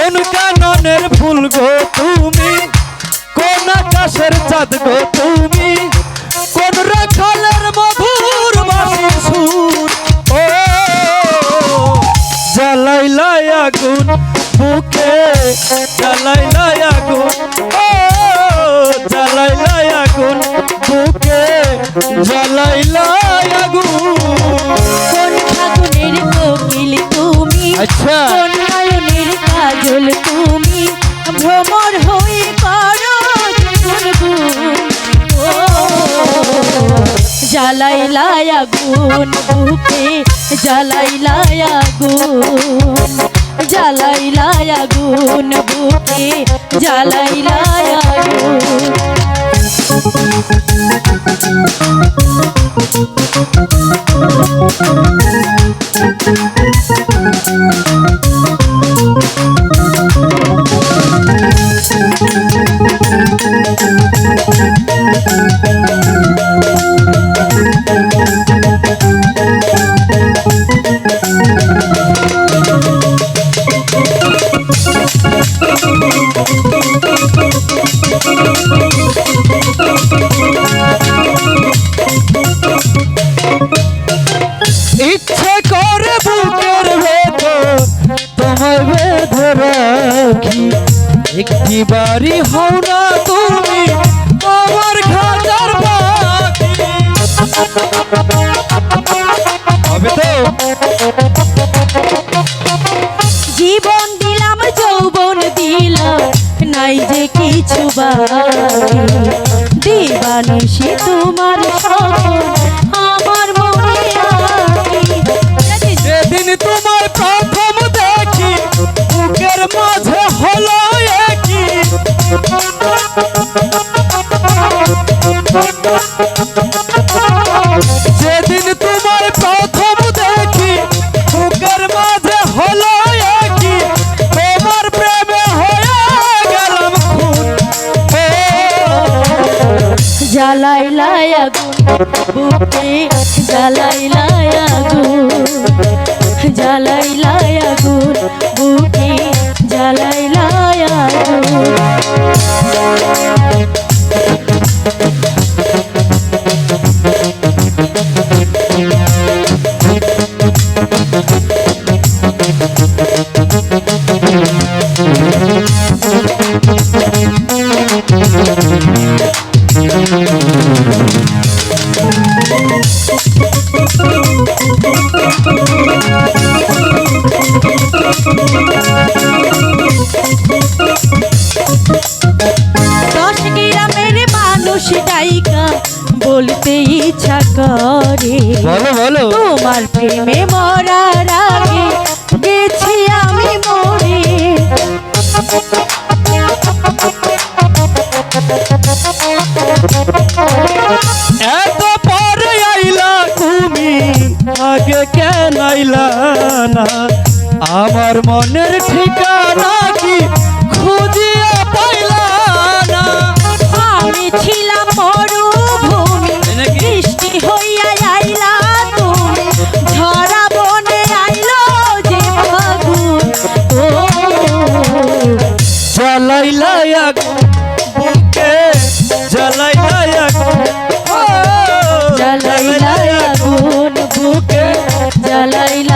কোন কাননের ফুল গো তুমি? কোন আকাশের চাঁদ গো তুমি? কোন রাখালের মধুর বাসির সুর? ও জ্বালাইলাই আগুন বুকে জ্বালাইলাই আগুন ও জ্বালাইলাই আগুন বুকে জ্বালাইলাই আগুন। কোন ফাগুনের কোকিল তুমি? আচ্ছা। তুমি ভ্রমর হয়ে করো ও জ্বালাইলাই আগুন বুকে জ্বালাইলাই আগুন জ্বালাইলাই আগুন বুকে জ্বালাইলাই আগুন ইচ্ছে করে বুকের ভেতর তোমায় বেঁধে রাখি একটি বাড়ি হও না তুমি আমার হবে তো? জীবন দিলাম যৌবন দিলাম নাই যে কিছু বাকি। দিবানিসি তোমার সকল আমার মনে যেদিন তোমায় প্রথম দেখি বুকের মাঝে হলো একই। যেদিন তোমায় প্রথম দেখি, বুকের মাঝে হলো একই, তোমার প্রেমে হয়ে গেলাম খুন। জ্বালাইলাই আগুন জ্বালাইলাই বলতে ইচ্ছা করে। বলো বলো। তোমার প্রেমে মরার আগে গেছি আমি মরে। পাইলা না। আমার মনের ঠিকানা কি খুঁজিয়া পাইলা না। আমি ছিলাম মরুভূমি বৃষ্টি হইয়া আইলা তুমি। ঝরা বনে আইলো যে ফাগুন। ও জ্বালাইলা আগুন জ্বালাইল